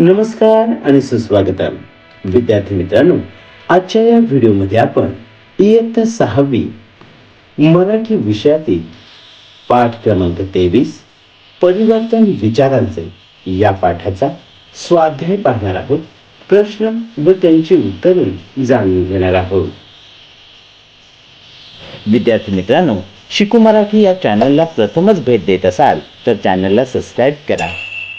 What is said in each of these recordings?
नमस्कार आणि सुस्वागतम. विद्यार्थी मित्रांनो आजच्या या व्हिडिओमध्ये आपण इयत्ता सहावी मराठी विषयातील पाठ क्रमांक तेवीस परिवर्तन विचारांचे या पाठाचा स्वाध्याय पाहणार आहोत. प्रश्न व त्यांची उत्तरे जाणून घेणार आहोत. विद्यार्थी मित्रांनो शिकू मराठी या चॅनलला प्रथमच भेट देत असाल तर चॅनलला सबस्क्राईब करा.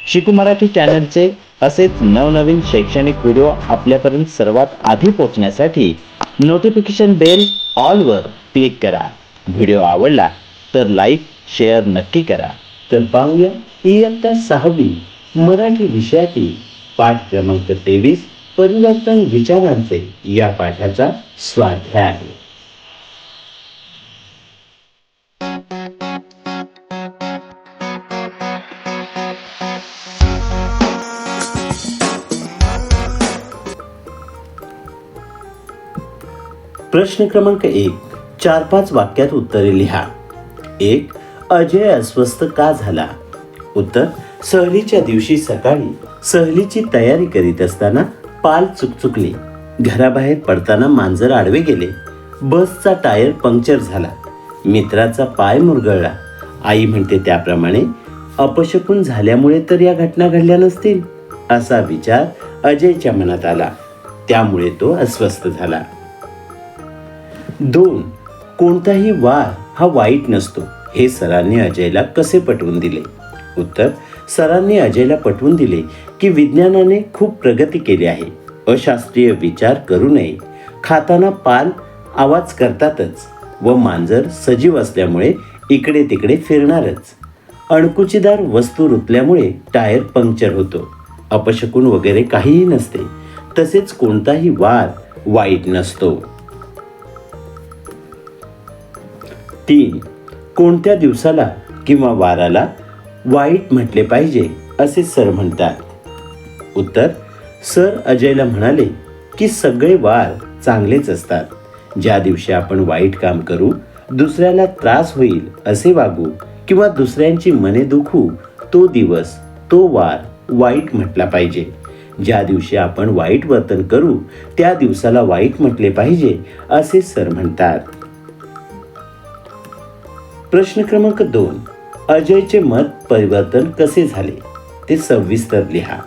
शिकू मराठी चॅनलचे असेच नवनवीन शैक्षणिक व्हिडिओ आपल्यापर्यंत सर्वात आधी पोहोचण्यासाठी नोटिफिकेशन बेल ऑलवर क्लिक करा. व्हिडिओ आवडला तर लाईक शेअर नक्की करा. तर पाहूया इयत्ता सहावी मराठी विषयातील पाठ क्रमांक तेवीस परिवर्तन विचारांचे या पाठाचा स्वाध्याय प्रश्न क्रमांक एक चार पाच वाक्यात उत्तरे लिहा. एक अजय अस्वस्थ का झाला? उत्तर सहलीच्या दिवशी सकाळी सहलीची तयारी करीत असताना पाल चुकचुकली. घराबाहेर पडताना मांजर आडवे गेले. बसचा टायर पंक्चर झाला. मित्राचा पाय मुरगळला. आई म्हणते त्याप्रमाणे अपशकून झाल्यामुळे तर या घटना घडल्या नसतील असा विचार अजयच्या मनात आला. त्यामुळे तो अस्वस्थ झाला. दोन कोणताही वार हा वाईट नसतो. हे सरांनी अजयला कसे पटवून दिले? उत्तर सरांनी अजयला पटवून दिले की विज्ञानाने खूप प्रगती केली आहे. अशास्त्रीय विचार करू नये. खाताना पाल आवाज करतातच व मांजर सजीव असल्यामुळे इकडे तिकडे फिरणारच. अणकुचीदार वस्तू रुतल्यामुळे टायर पंक्चर होतो. अपशकून वगैरे काहीही नसते. तसेच कोणताही वार वाईट नसतो. तीन कोणत्या दिवसाला किंवा वाराला वाईट म्हटले पाहिजे असे सर म्हणतात. उत्तर सर अजयला म्हणाले की सगळे वार चांगलेच असतात. ज्या दिवशी आपण वाईट काम करू दुसऱ्याला त्रास होईल असे वागू किंवा दुसऱ्यांची मने दुखू तो दिवस तो वार वाईट म्हटला पाहिजे. ज्या दिवशी आपण वाईट वर्तन करू त्या दिवसाला वाईट म्हटले पाहिजे असे सर म्हणतात. प्रश्न क्रमांक दोन अजयचे मत परिवर्तन कसे झाले? ते सविस्तर लिहा.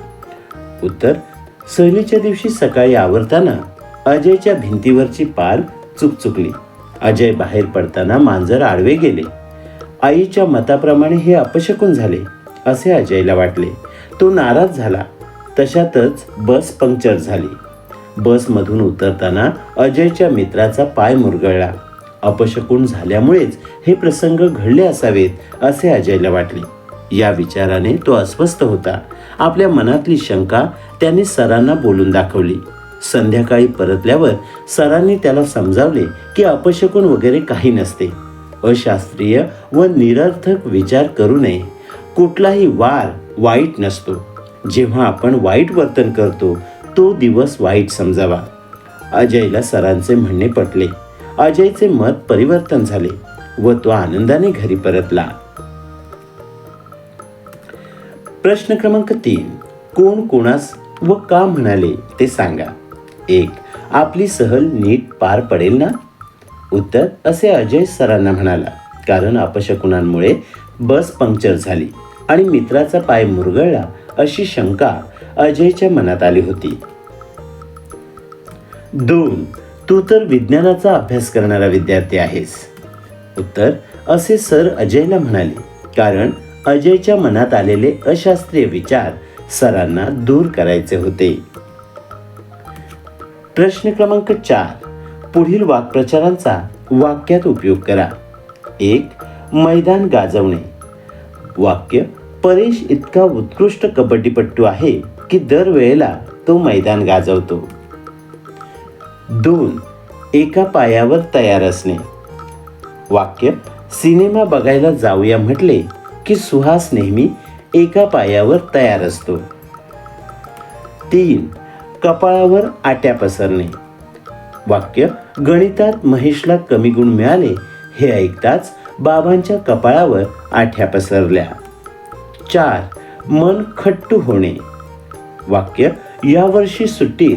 उत्तर सहलीच्या दिवशी सकाळी आवरताना अजयच्या भिंतीवरची पाल चुकचुकली. अजय बाहेर पडताना मांजर आडवे गेले. आईच्या मताप्रमाणे हे अपशकून झाले असे अजयला वाटले. तो नाराज झाला. तशातच बस पंक्चर झाली. बसमधून उतरताना अजयच्या मित्राचा पाय मुरगळला. अपशकून झाल्यामुळेच हे प्रसंग घडले असावेत असे अजयला वाटले. या विचाराने तो अस्वस्थ होता. आपल्या मनातली शंका त्याने सरांना बोलून दाखवली. संध्याकाळी परतल्यावर सरांनी त्याला समजावले की अपशकून वगैरे काही नसते. अशास्त्रीय व निरर्थक विचार करू नये. कुठलाही वार वाईट नसतो. जेव्हा आपण वाईट वर्तन करतो तो दिवस वाईट समजावा. अजयला सरांचे म्हणणे पटले. अजयचे मत परिवर्तन झाले व तो आनंदाने घरी परतला. प्रश्न क्रमांक तीन. कोण कोणास व का म्हणाले ते सांगा. एक आपली सहल नीट पार पडेल ना? उत्तर असे अजय सरांना म्हणाला. कारण अपशकुनांमुळे बस पंक्चर झाली आणि मित्राचा पाय मुरगळला अशी शंका अजयच्या मनात आली होती. दोन तू तर विज्ञानाचा अभ्यास करणारा विद्यार्थी आहेस. उत्तर असे सर अजयला म्हणाले कारण अजयच्या मनात आलेले अशास्त्रीय विचार सरांना दूर करायचे होते. प्रश्न क्रमांक चार पुढील वाक्प्रचारांचा वाक्यात उपयोग करा. एक मैदान गाजवणे. वाक्य परेश इतका उत्कृष्ट कबड्डीपट्टू आहे की दरवेळेला तो मैदान गाजवतो. दोन एका पायावर तयार असणे. वाक्य सिनेमा बघायला जाऊया म्हटले की सुहास नेहमी एका पायावर तयार असतो. तीन कपाळावर आट्या पसरणे. वाक्य गणितात महेशला कमी गुण मिळाले हे ऐकताच बाबांच्या कपाळावर आठ्या पसरल्या. चार मन खट्टू होणे. वाक्य यावर्षी सुट्टीत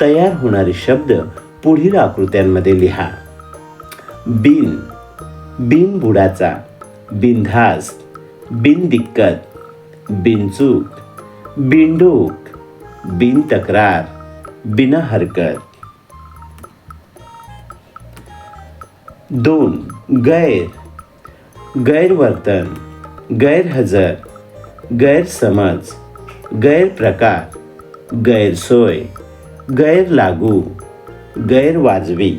तयार होणारे शब्द पुढील आकृत्यांमध्ये लिहा. बिन. बिन बुडाचा बिनधास बिनदिक्कत. बिनचूक. बिनडोक. बिन तक्रार बिना हरकत दोन. गैर. गैरवर्तन. गैरहजर. गैरसमज. गैरप्रकार. गैरसोय. गैर लागू गैरवाजवी.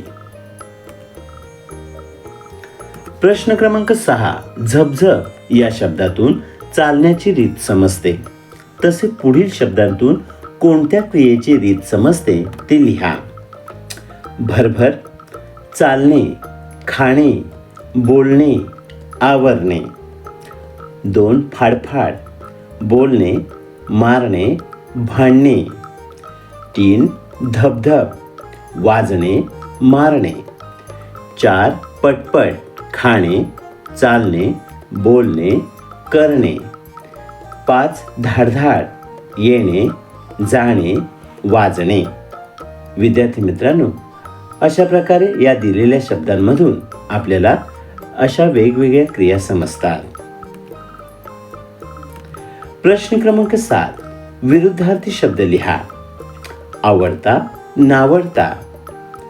प्रश्न क्रमांक सहा झपझप या शब्दातून चालण्याची रीत समजते. तसे पुढील शब्दांतून कोणत्या क्रियेची रीत समजते ते लिहा. भरभर चालणे खाणे बोलणे आवरणे. दोन फाडफाड बोलणे मारणे भांडणे. तीन धबधब वाजणे मारणे. चार पटपट खाणे चालणे बोलणे करणे. पाच धाडधाड येणे जाणे वाजणे. विद्यार्थी मित्रांनो अशा प्रकारे या दिलेल्या शब्दांमधून आपल्याला अशा वेगवेगळ्या क्रिया समजतात. प्रश्न क्रमांक सात विरुद्धार्थी शब्द लिहा. आवडता नावडता.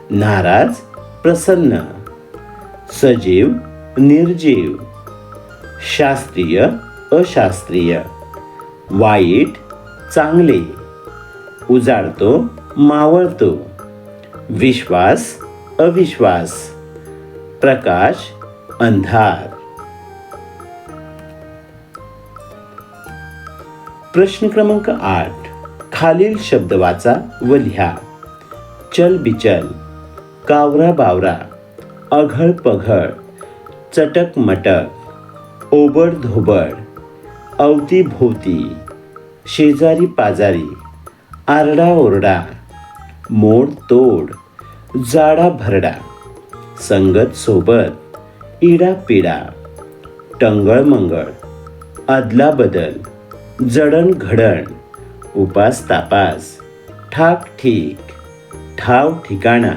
नाराज प्रसन्न. सजीव निर्जीव. शास्त्रीय अशास्त्रीय. वाईट चांगले. उजाडतो मावळतो. विश्वास अविश्वास. प्रकाश अंधार. प्रश्न क्रमांक आठ. खालील शब्द वाचा व लिहा. चल बिचल कावरा बावरा अघळ पघळ चटक मटक ओबड धोबड अवतीभोवती शेजारी पाजारी आरडा ओरडा मोड तोड जाडा भरडा संगत सोबत इडा पिडा टंगळ मंगळ बदल जडण घडण उपास तापास ठाक ठीक ठाव ठिकाणा।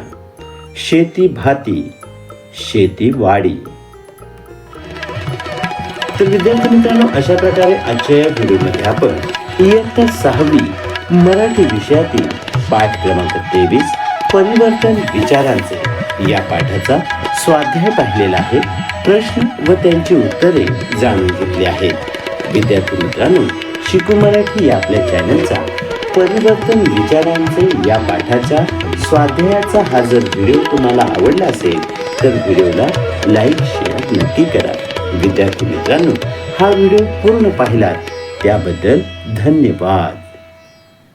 शेती भाती शेती वाडी। तर विद्यार्थी मित्रांनो अशा प्रकारे आजच्या या व्हिडिओमध्ये आपण इयत्ता सहावी मराठी विषयातील पाठ क्रमांक तेवीस परिवर्तन विचारांचे या पाठाचा स्वाध्याय पाहिलेला आहे. प्रश्न व त्यांची उत्तरे जाणून घेतली आहेत. विद्यार्थी मित्रांनो शिकू मराठी या आपल्या चॅनलचा परिवर्तन विचारांचे या पाठाच्या स्वाध्यायाचा हा जर व्हिडिओ तुम्हाला आवडला असेल तर व्हिडिओला लाईक शेअर नक्की करा. विद्यार्थी मित्रांनो हा व्हिडिओ पूर्ण पाहिलात त्याबद्दल धन्यवाद.